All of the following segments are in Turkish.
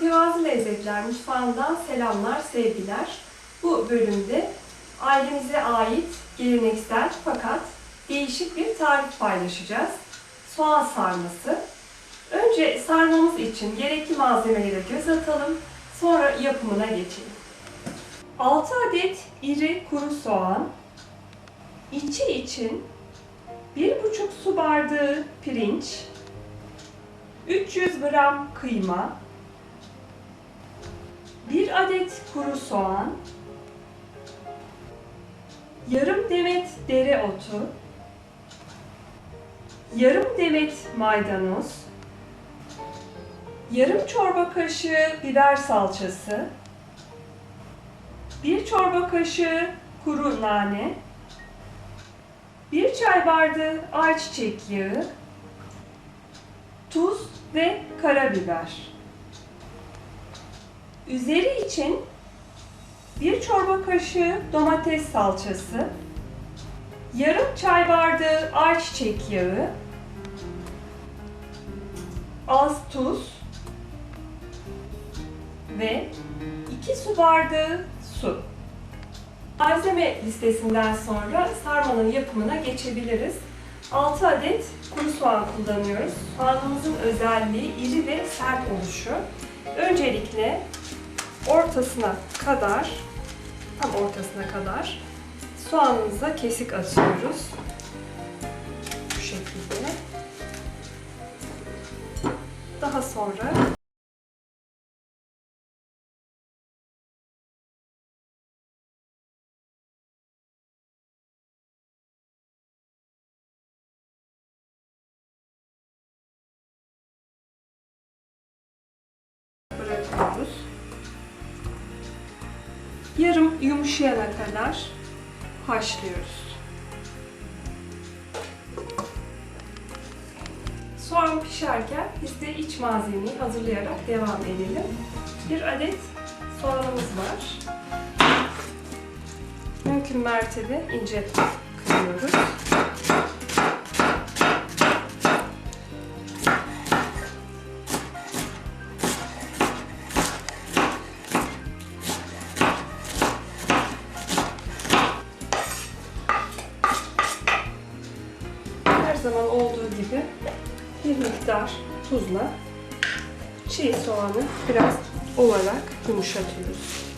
Mütevazı Lezzetler Mutfağından selamlar, sevgiler. Bu bölümde ailemize ait geleneksel fakat değişik bir tarif paylaşacağız. Soğan sarması. Önce sarmamız için gerekli malzemelere göz atalım, sonra yapımına geçelim. 6 adet iri kuru soğan, içi için 1,5 su bardağı pirinç, 300 gram kıyma, 1 adet kuru soğan, yarım demet dereotu, yarım demet maydanoz, yarım çorba kaşığı biber salçası, 1 çorba kaşığı kuru nane, 1 çay bardağı ayçiçek yağı, tuz ve karabiber. Üzeri için 1 çorba kaşığı domates salçası, yarım çay bardağı ayçiçek yağı, az tuz ve 2 su bardağı su. Malzeme listesinden sonra sarmanın yapımına geçebiliriz. 6 adet kuru soğan kullanıyoruz. Soğanımızın özelliği iri ve sert oluşu. Öncelikle ortasına kadar, tam ortasına kadar soğanımıza kesik atıyoruz. Bu şekilde. Daha sonra Yarım yumuşayana kadar haşlıyoruz. Soğan pişerken biz de iç malzemeyi hazırlayarak devam edelim. Bir adet soğanımız var. Mümkün mertebe ince kırıyoruz. Zaman olduğu gibi bir miktar tuzla çiğ soğanı biraz ovarak yumuşatıyoruz.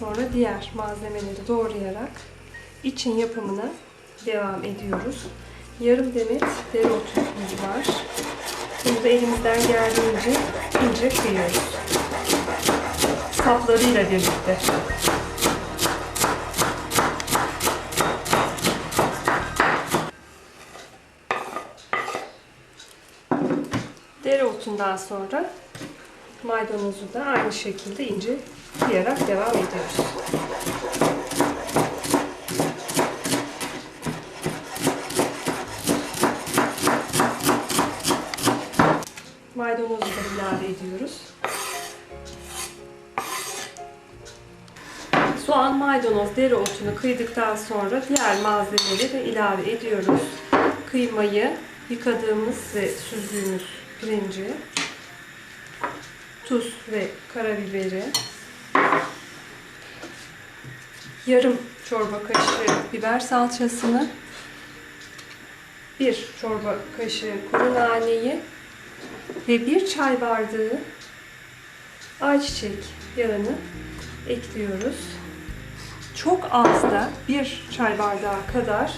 Sonra diğer malzemeleri doğrayarak için yapımına devam ediyoruz. Yarım demet dereotumuz var. Bunu da elimizden geldiğince ince kıyıyoruz. Saplarıyla birlikte. Dereotundan sonra maydanozu da aynı şekilde ince kıyarak devam ediyoruz. Maydanoz, dereotunu kıydıktan sonra diğer malzemeleri de ilave ediyoruz. Kıymayı, yıkadığımız ve süzdüğümüz pirinci, tuz ve karabiberi, yarım çorba kaşığı biber salçasını, bir çorba kaşığı kuru naneyi ve bir çay bardağı ayçiçek yağını ekliyoruz. Çok az da bir çay bardağı kadar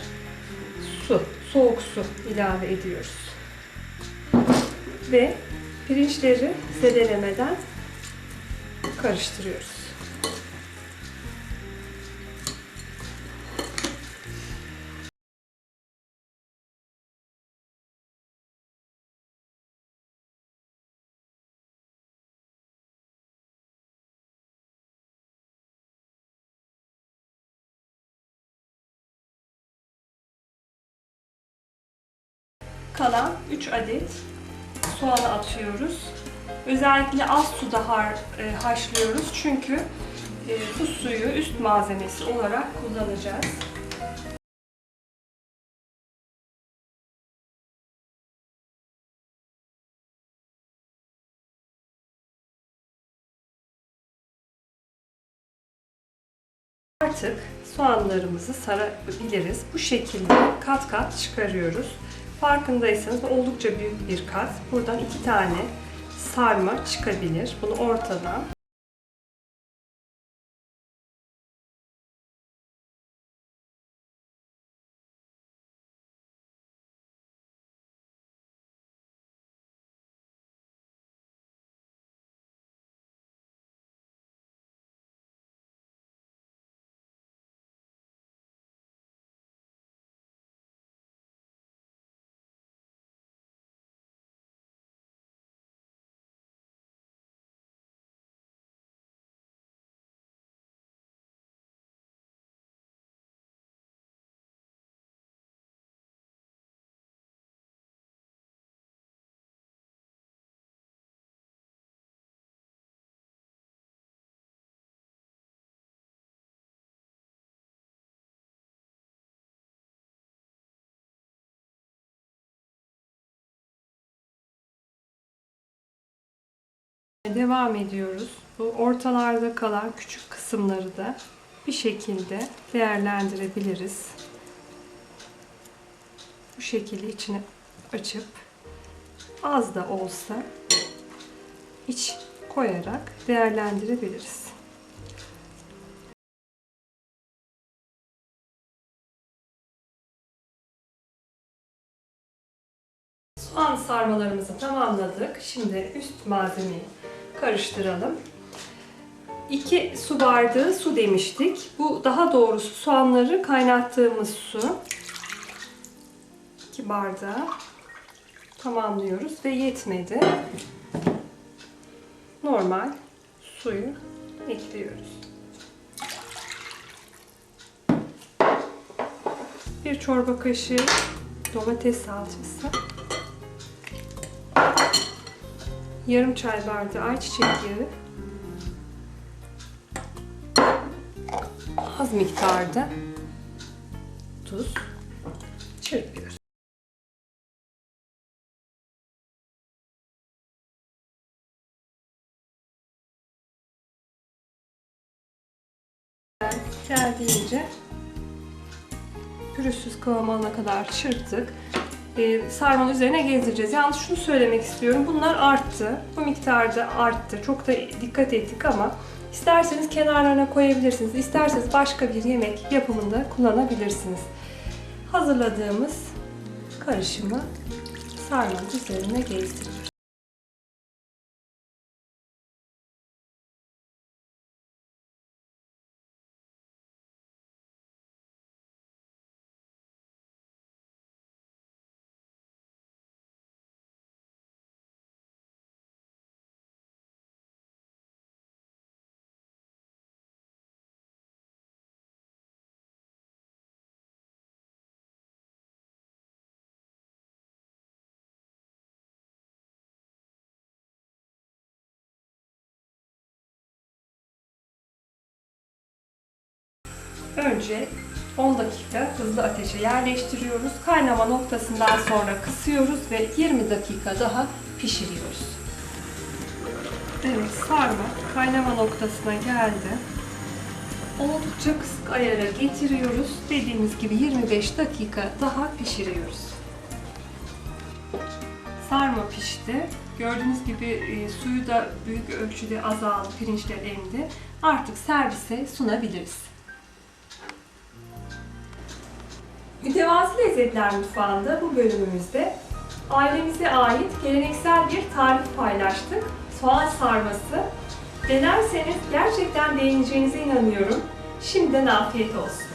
su, soğuk su ilave ediyoruz. Ve pirinçleri zedelemeden karıştırıyoruz. kalan 3 adet soğanı atıyoruz. Özellikle az suda har, e, haşlıyoruz çünkü e, bu suyu üst malzemesi olarak kullanacağız. Artık soğanlarımızı sarabiliriz. Bu şekilde kat kat çıkarıyoruz. Farkındaysanız oldukça büyük bir kat. Buradan iki tane sarma çıkabilir. Bunu ortadan Devam ediyoruz. Bu ortalarda kalan küçük kısımları da bir şekilde değerlendirebiliriz. Bu şekilde içine açıp az da olsa iç koyarak değerlendirebiliriz. Soğan sarmalarımızı tamamladık. Şimdi üst malzemeyi karıştıralım. 2 su bardağı su demiştik. Bu daha doğrusu soğanları kaynattığımız su. 2 bardağı tamamlıyoruz ve yetmedi. Normal suyu ekliyoruz. Bir çorba kaşığı domates salçası. Yarım çay bardağı ayçiçek yağı, az miktarda tuz. Çırpıyoruz. Geldiğince pürüzsüz kıvam alana kadar çırptık e, sarmanın üzerine gezdireceğiz. Yalnız şunu söylemek istiyorum. Bunlar arttı. Bu miktarda arttı. Çok da dikkat ettik ama isterseniz kenarlarına koyabilirsiniz. İsterseniz başka bir yemek yapımında kullanabilirsiniz. Hazırladığımız karışımı sarmanın üzerine gezdiriyoruz. Önce 10 dakika hızlı ateşe yerleştiriyoruz. Kaynama noktasından sonra kısıyoruz ve 20 dakika daha pişiriyoruz. Evet sarma kaynama noktasına geldi. Oldukça kısık ayara getiriyoruz. Dediğimiz gibi 25 dakika daha pişiriyoruz. Sarma pişti. Gördüğünüz gibi e, suyu da büyük ölçüde azaldı, pirinçler emdi. Artık servise sunabiliriz. Mütevazi Lezzetler Mutfağı'nda bu bölümümüzde ailemize ait geleneksel bir tarif paylaştık. Soğan sarması. Denerseniz gerçekten beğeneceğinize inanıyorum. Şimdiden afiyet olsun.